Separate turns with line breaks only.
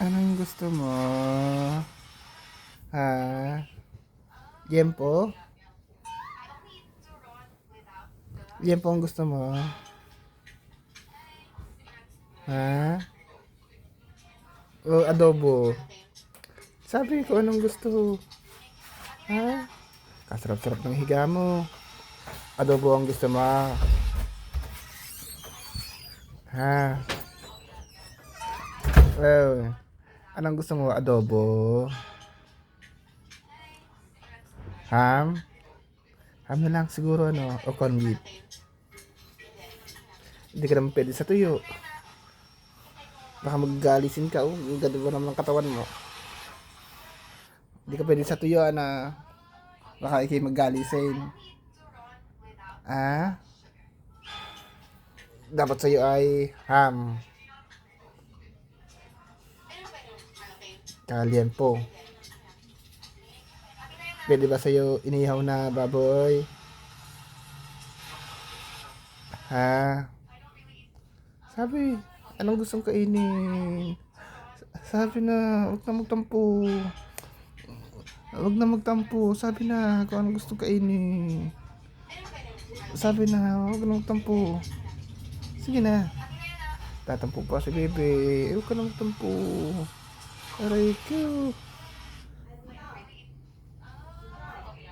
Anong gusto mo? Ha? Yempo? Yempo ang gusto mo? Ha? O adobo? Sabi ko anong gusto. Ha? Kasarap-sarap ng higa mo. Adobo ang gusto mo. Ha? Well, anong gusto mo? Adobo? Ham? Ham na lang siguro ano, o corn beef. Hindi ka naman pwede sa tuyo. Baka maggalisin ka, oh. Ang ganda ba naman ng katawan mo. Hindi ka pwede sa tuyo, ana. Baka ikay maggalisin. Ah? Dapat sa'yo ay ham. Kaliempo. Pwede ba sa'yo inihaw na baboy? Ha? Sabi, anong gustong kainin? Sabi na, huwag na magtampo. Huwag na magtampo. Sabi na, kung anong gustong kainin. Sabi na, huwag na magtampo. Sige na. Tatampo pa si bebe. Huwag ka na magtampo. Aray ko.